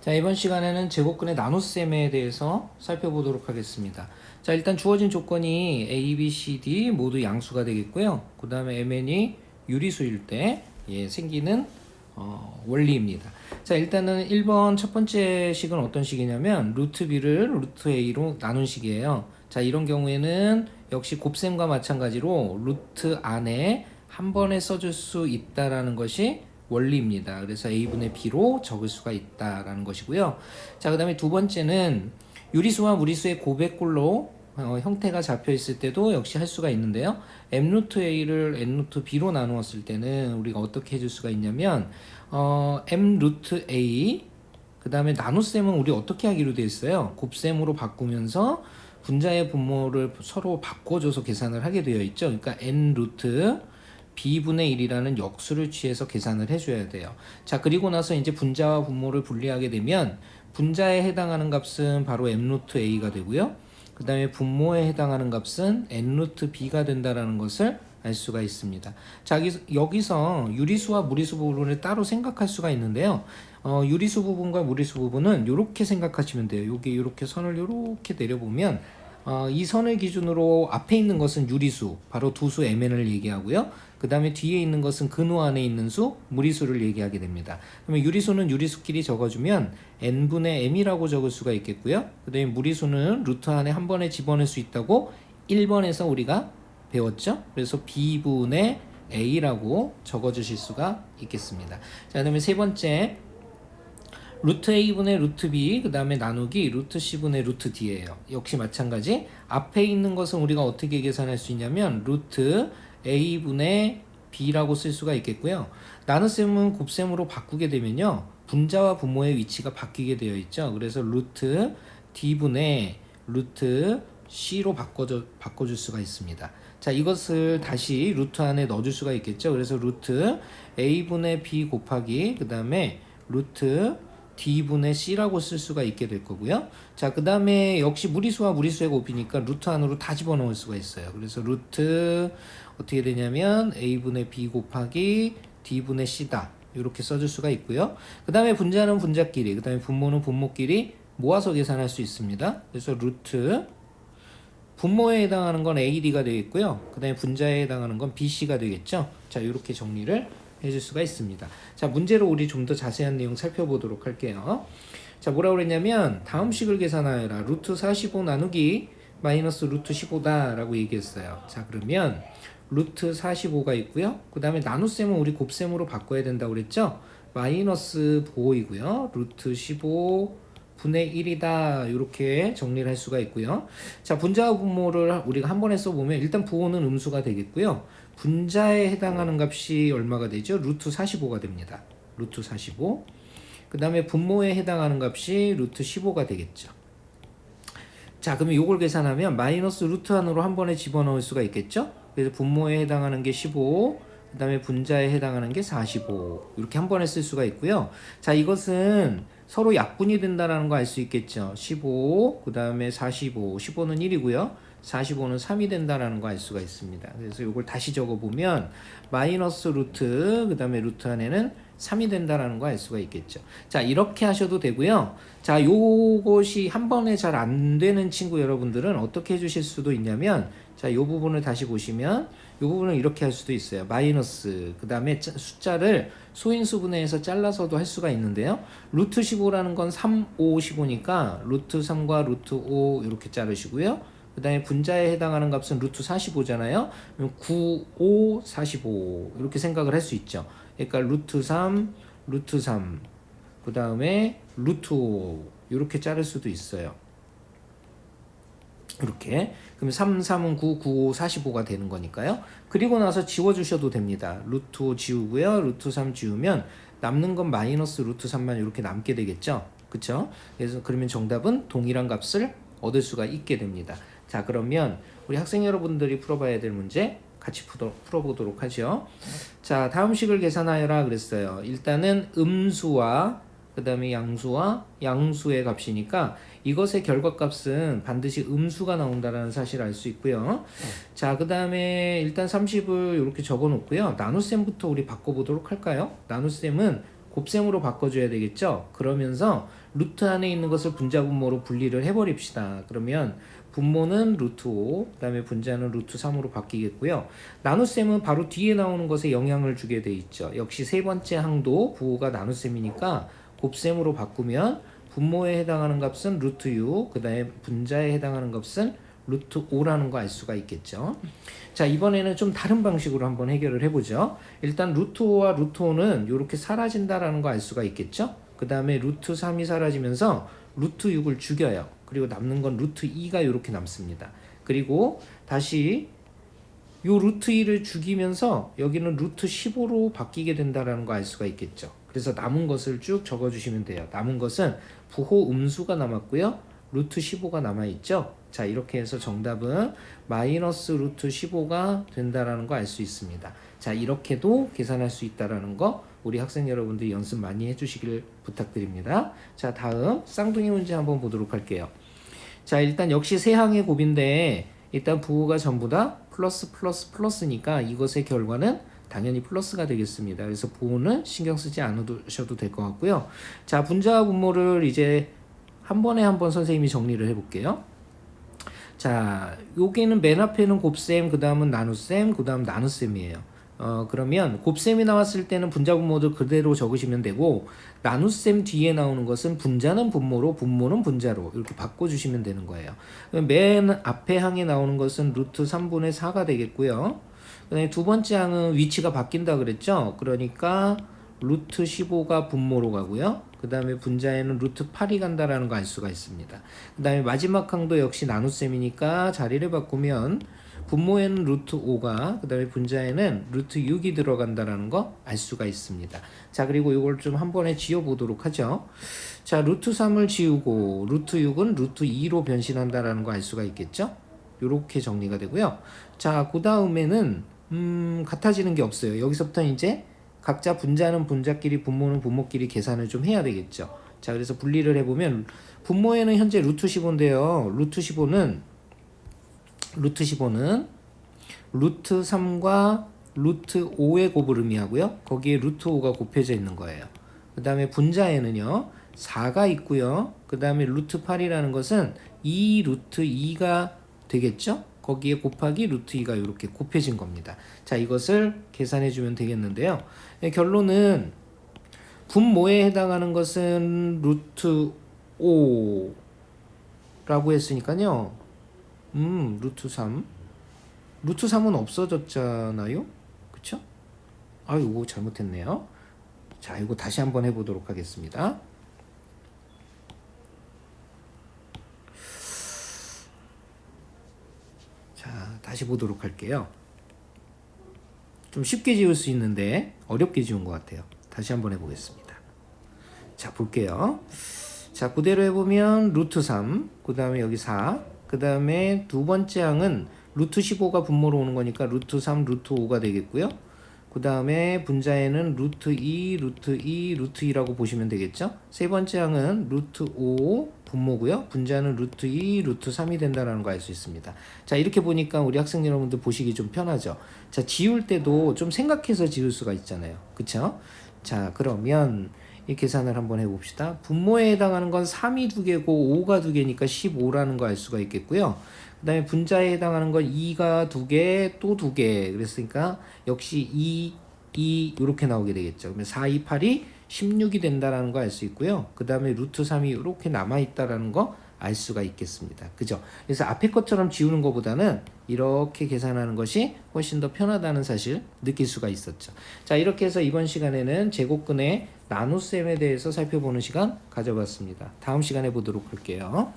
자, 이번 시간에는 제곱근의 나눗셈에 대해서 살펴보도록 하겠습니다. 자, 일단 주어진 조건이 A, B, C, D 모두 양수가 되겠고요. 그 다음에 MN이 유리수일 때 예, 생기는 어, 원리입니다. 자, 일단은 1번 첫 번째 식은 어떤 식이냐면 루트 B를 루트 A로 나눈 식이에요. 자, 이런 경우에는 역시 곱셈과 마찬가지로 루트 안에 한 번에 써줄 수 있다라는 것이 원리입니다. 그래서 a분의 b로 적을 수가 있다라는 것이고요. 자, 그 다음에 두 번째는 유리수와 무리수의 고백꼴로 어, 형태가 잡혀 있을 때도 역시 할 수가 있는데요. m 루트 a를 n 루트 b로 나누었을 때는 우리가 어떻게 해줄 수가 있냐면 어, m 루트 a 그 다음에 나눗셈은 우리 어떻게 하기로 돼 있어요? 곱셈으로 바꾸면서 분자의 분모를 서로 바꿔줘서 계산을 하게 되어 있죠. 그러니까 n 루트 b분의 1이라는 역수를 취해서 계산을 해줘야 돼요. 자, 그리고 나서 이제 분자와 분모를 분리하게 되면 분자에 해당하는 값은 바로 m 루트 a가 되고요. 그 다음에 분모에 해당하는 값은 n 루트 b가 된다라는 것을 알 수가 있습니다. 자, 여기서, 여기서 유리수와 무리수 부분을 따로 생각할 수가 있는데요. 어, 유리수 부분과 무리수 부분은 이렇게 생각하시면 돼요. 여기 이렇게 선을 이렇게 내려보면 어, 이 선을 기준으로 앞에 있는 것은 유리수, 바로 두 수 mn을 얘기하고요. 그 다음에 뒤에 있는 것은 근호 안에 있는 수, 무리수를 얘기하게 됩니다. 그러면 유리수는 유리수끼리 적어주면 n분의 m이라고 적을 수가 있겠고요. 그 다음에 무리수는 루트 안에 한 번에 집어넣을 수 있다고 1번에서 우리가 배웠죠. 그래서 b분의 a라고 적어주실 수가 있겠습니다. 자, 그 다음에 세 번째 루트 a분의 루트 b 그 다음에 나누기 루트 c분의 루트 d예요. 역시 마찬가지 앞에 있는 것은 우리가 어떻게 계산할 수 있냐면 루트 a분의 b라고 쓸 수가 있겠고요. 나눗셈은 곱셈으로 바꾸게 되면요. 분자와 분모의 위치가 바뀌게 되어 있죠. 그래서 루트 d분의 루트 c로 바꿔줘, 바꿔줄 수가 있습니다. 자 이것을 다시 루트 안에 넣어줄 수가 있겠죠. 그래서 루트 a분의 b 곱하기 그 다음에 루트 d분의 c라고 쓸 수가 있게 될 거고요. 자, 그 다음에 역시 무리수와 무리수의 곱이니까 루트 안으로 다 집어넣을 수가 있어요. 그래서 루트 어떻게 되냐면 a분의 b 곱하기 d분의 c다. 이렇게 써줄 수가 있고요. 그 다음에 분자는 분자끼리, 그 다음에 분모는 분모끼리 모아서 계산할 수 있습니다. 그래서 루트 분모에 해당하는 건 AD가 되겠고요. 그 다음에 분자에 해당하는 건 BC가 되겠죠. 자, 이렇게 정리를 해줄 수가 있습니다. 자, 문제로 우리 좀 더 자세한 내용 살펴보도록 할게요. 자, 뭐라고 그랬냐면, 다음 식을 계산하여라. 루트 45 나누기 마이너스 루트 15다 라고 얘기했어요. 자, 그러면 루트 45가 있고요. 그 다음에 나눗셈은 우리 곱셈으로 바꿔야 된다고 그랬죠? 마이너스 5이고요. 루트 15 분의 1이다 이렇게 정리를 할 수가 있고요. 자 분자와 분모를 우리가 한 번에 써보면 일단 부호는 음수가 되겠고요. 분자에 해당하는 값이 얼마가 되죠? 루트 45가 됩니다. 루트 45. 그 다음에 분모에 해당하는 값이 루트 15가 되겠죠. 자 그러면 이걸 계산하면 마이너스 루트 안으로 한 번에 집어넣을 수가 있겠죠? 그래서 분모에 해당하는 게 15, 그 다음에 분자에 해당하는 게 45 이렇게 한 번에 쓸 수가 있고요. 자 이것은 서로 약분이 된다라는 거 알 수 있겠죠. 15, 그 다음에 45, 15는 1이고요. 45는 3이 된다라는 거 알 수가 있습니다. 그래서 이걸 다시 적어보면 마이너스 루트, 그 다음에 루트 안에는 3이 된다라는 거 알 수가 있겠죠. 자, 이렇게 하셔도 되고요. 자, 요것이 한 번에 잘 안 되는 친구 여러분들은 어떻게 해주실 수도 있냐면, 자, 요 부분을 다시 보시면, 요 부분을 이렇게 할 수도 있어요. 마이너스, 그 다음에 숫자를 소인수 분해해서 잘라서도 할 수가 있는데요. 루트 15라는 건 3, 5, 15니까 루트 3과 루트 5 이렇게 자르시고요. 그 다음에 분자에 해당하는 값은 루트 45잖아요. 9, 5, 45 이렇게 생각을 할 수 있죠. 그러니까 루트 3, 루트 3, 그 다음에 루트 5 이렇게 자를 수도 있어요. 이렇게 그럼 3, 3은 9, 9, 5, 45가 되는 거니까요. 그리고 나서 지워주셔도 됩니다. 루트 5 지우고요. 루트 3 지우면 남는 건 마이너스 루트 3만 이렇게 남게 되겠죠. 그쵸? 그래서 그러면 정답은 동일한 값을 얻을 수가 있게 됩니다. 자 그러면 우리 학생 여러분들이 풀어봐야 될 문제 같이 풀어, 풀어보도록 하죠. 자 다음 식을 계산하여라 그랬어요. 일단은 음수와 그 다음에 양수와 양수의 값이니까 이것의 결과값은 반드시 음수가 나온다라는 사실을 알 수 있고요. 자, 그 다음에 일단 30을 이렇게 적어 놓고요. 나눗셈부터 우리 바꿔보도록 할까요? 나눗셈은 곱셈으로 바꿔줘야 되겠죠. 그러면서 루트 안에 있는 것을 분자 분모로 분리를 해버립시다. 그러면 분모는 루트 5, 그 다음에 분자는 루트 3으로 바뀌겠고요. 나눗셈은 바로 뒤에 나오는 것에 영향을 주게 돼 있죠. 역시 세 번째 항도 부호가 나눗셈이니까 곱셈으로 바꾸면 분모에 해당하는 값은 루트 6, 그 다음에 분자에 해당하는 값은 루트 5라는 거 알 수가 있겠죠. 자, 이번에는 좀 다른 방식으로 한번 해결을 해보죠. 일단 루트 5와 루트 5는 이렇게 사라진다라는 거 알 수가 있겠죠. 그 다음에 루트 3이 사라지면서 루트 6을 죽여요. 그리고 남는 건 루트 2가 이렇게 남습니다. 그리고 다시 요 루트 2를 죽이면서 여기는 루트 15로 바뀌게 된다라는 거 알 수가 있겠죠. 그래서 남은 것을 쭉 적어주시면 돼요. 남은 것은 부호 음수가 남았고요. 루트 15가 남아있죠. 자 이렇게 해서 정답은 마이너스 루트 15가 된다라는 거 알 수 있습니다. 자 이렇게도 계산할 수 있다라는 거 우리 학생 여러분들이 연습 많이 해주시길 부탁드립니다. 자 다음 쌍둥이 문제 한번 보도록 할게요. 자 일단 역시 세 항의 곱인데 일단 부호가 전부 다 플러스 플러스 플러스니까 이것의 결과는 당연히 플러스가 되겠습니다. 그래서 부호는 신경 쓰지 않으셔도 될 것 같고요. 자 분자와 분모를 이제 한 번에 한 번 선생님이 정리를 해볼게요. 자, 여기는 맨 앞에는 곱셈, 그 다음은 나눗셈, 그 다음 나눗셈이에요. 어, 그러면 곱셈이 나왔을 때는 분자 분모를 그대로 적으시면 되고, 나눗셈 뒤에 나오는 것은 분자는 분모로, 분모는 분자로 이렇게 바꿔주시면 되는 거예요. 맨 앞에 항에 나오는 것은 루트 3분의 4가 되겠고요. 두 번째 항은 위치가 바뀐다 그랬죠? 그러니까 루트 15가 분모로 가고요. 그 다음에 분자에는 루트 8이 간다라는 거 알 수가 있습니다. 그 다음에 마지막 항도 역시 나눗셈이니까 자리를 바꾸면 분모에는 루트 5가 그 다음에 분자에는 루트 6이 들어간다라는 거 알 수가 있습니다. 자 그리고 이걸 좀 한 번에 지워보도록 하죠. 자 루트 3을 지우고 루트 6은 루트 2로 변신한다라는 거 알 수가 있겠죠. 이렇게 정리가 되고요. 자 그 다음에는 음 같아지는 게 없어요. 여기서부터 이제 각자 분자는 분자끼리 분모는 분모끼리 계산을 좀 해야 되겠죠. 자, 그래서 분리를 해보면 분모에는 현재 루트 15인데요. 루트 15는 루트 15는 루트 3과 루트 5의 곱을 의미하고요. 거기에 루트 5가 곱해져 있는 거예요. 그 다음에 분자에는요. 4가 있고요. 그 다음에 루트 8이라는 것은 2 루트 2가 되겠죠? 거기에 곱하기 루트 2가 이렇게 곱해진 겁니다. 자, 이것을 계산해 주면 되겠는데요. 네, 결론은 분모에 해당하는 것은 루트 5라고 했으니까요. 음, 루트 3. 루트 3은 없어졌잖아요. 그쵸? 아, 이거 잘못했네요. 자, 이거 다시 한번 해보도록 하겠습니다. 자, 다시 보도록 할게요. 좀 쉽게 지울 수 있는데 어렵게 지운 것 같아요. 다시 한번 해보겠습니다. 자, 볼게요. 자, 그대로 해보면 루트 3, 그 다음에 여기 4, 그 다음에 두 번째 항은 루트 15가 분모로 오는 거니까 루트 3, 루트 5가 되겠고요. 그 다음에 분자에는 루트 2, 루트 2, 루트 2라고 보시면 되겠죠. 세 번째 항은 루트 5 분모고요. 분자는 루트 2, 루트 3이 된다라는 거 알 수 있습니다. 자 이렇게 보니까 우리 학생 여러분들 보시기 좀 편하죠. 자 지울 때도 좀 생각해서 지울 수가 있잖아요. 그쵸? 자 그러면 이 계산을 한번 해봅시다. 분모에 해당하는 건 3이 두 개고 5가 두 개니까 15라는 거 알 수가 있겠고요. 그 다음에 분자에 해당하는 건 2가 두 개, 또두 개. 그랬으니까 역시 2, 2 이렇게 나오게 되겠죠. 그러면 4, 2, 8이 16이 된다라는 거 알 수 있고요. 그 다음에 루트 3이 이렇게 남아있다라는 거 알 수가 있겠습니다. 그죠? 그래서 앞에 것처럼 지우는 것보다는 이렇게 계산하는 것이 훨씬 더 편하다는 사실 느낄 수가 있었죠. 자, 이렇게 해서 이번 시간에는 제곱근의 나눗셈에 대해서 살펴보는 시간 가져봤습니다. 다음 시간에 보도록 할게요.